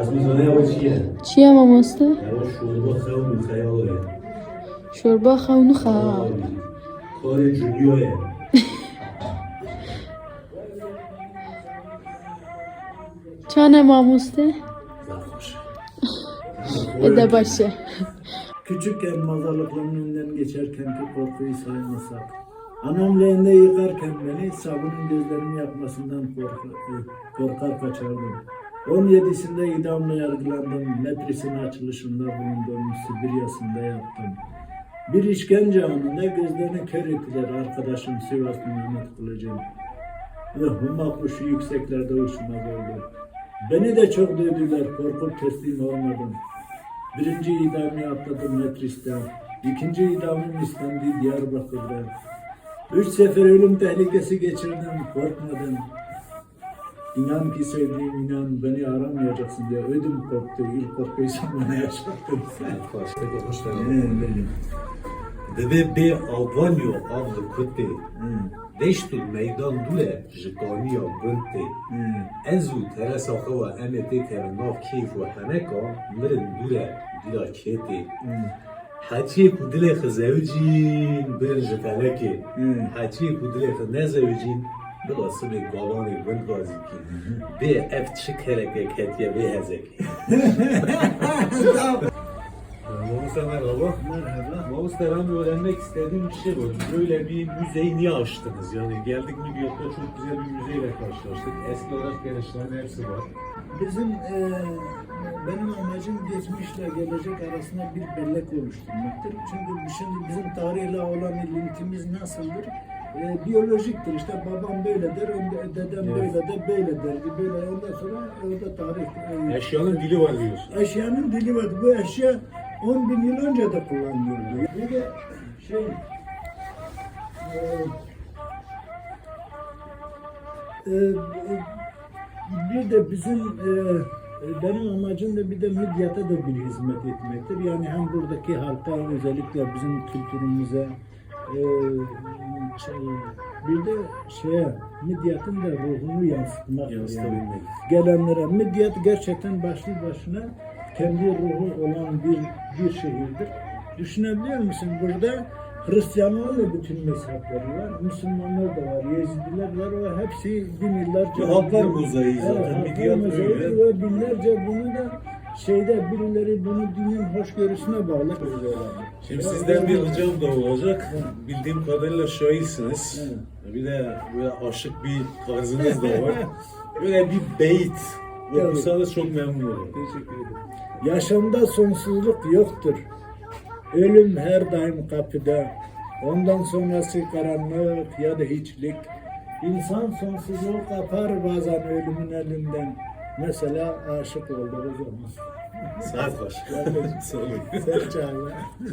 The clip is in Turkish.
Azmizane ya چیه؟ چیه ماماسته؟ یا شوربا خیلی خیاله شوربا خونو خواه کار جولیوه چانه ماماسته؟ زخوش Ede başı. Küçükken mazalıkların önünden geçerkenki korkuyu saymasak. Anam leğende yıkarken beni sabunun gözlerimi yakmasından korkar, korkar kaçardım. 17'sinde idamla yargılandım. Metris'in açılışında bulundum. Sibirya'sında yattım. Bir işkence anında gözlerini kör ettiler arkadaşım Sivaslı Mehmet Kılıcım. Ruhuma kuşu yükseklerde uçmaz oldu. Beni de çok dövdüler, korkup teslim olmadım. Birinci idamı atladım Metris'ten. İkinci idamım istendi Diyarbakır'da. Üç sefer ölüm tehlikesi geçirdim, korkmadım. İnan ki sevdiğim inan beni aramayacaksın diye ödüm korktu. İlk korkuysa bana yaşattın. Ne benim. Deve bê avanyo av li kutê Hı, Deşt û meydan dure ji kaniya gund tê hı. Ez û teresa xwe we em ê tê kevin nav kêf û heneka mirin dure dîra kêtê Heciyê ku dilê xwe zewicîn birin ji felekê Nezewicîn bila sibê galanê gund gazîkî Bê ev çi kerekek hetiye bê hezekê Musa merhaba. Merhaba. Mavus ben öğrenmek istediğim bir şey var. Böyle bir müzeyi niye açtınız? Yani geldik New York'ta çok güzel bir müzeyle karşılaştık. Eski olarak gençlerin hepsi var. Bizim eee, benim amacım geçmişle gelecek arasında bir bellek oluşturmaktır. Çünkü şimdi bizim tarihle olan ilintimiz nasıldır? Eee, biyolojiktir. İşte babam böyle der, önde- dedem Evet. böyle de böyle derdi. Böyle ondan sonra orada tarih. eee, Eşyanın dili var diyorsun. Eşyanın dili var. Bu eşya 10 bin yıl önce de kullanılıyordu. Bir de şey eee, eee, bir de bizim eee, benim amacım da bir de Midyat'a da bir hizmet etmektir. Yani hem buradaki halka özellikle bizim kültürümüze şey, bir de şeye Midyat'ın da ruhunu yansıtmak. yani gelenlere Midyat gerçekten başlı başına kendi ruhu olan bir bir şehirdir. Düşünebiliyor musun? Burada Hristiyanların da bütün mezhepleri var. Müslümanlar da var, Yezidiler var ve hepsi bin yıllarca... Halklar mozaiği zaten, halklar Midyat mozaiği. Ve binlerce bunu da şeyde birileri bunu dinin hoşgörüsüne bağlı. Şimdi sizden bir ricam da olacak. Bildiğim kadarıyla şahirsiniz. Bir de böyle aşık bir tarzınız da var. Böyle bir beyit okursanız çok memnun olurum. Teşekkür ederim. Yaşamda sonsuzluk yoktur. Ölüm her daim kapıda. Ondan sonrası karanlık ya da hiçlik. İnsan sonsuzluğu kapar bazen ölümün elinden. Mesela aşık olduğu zaman. Saat baş. Sağ olun. Sen.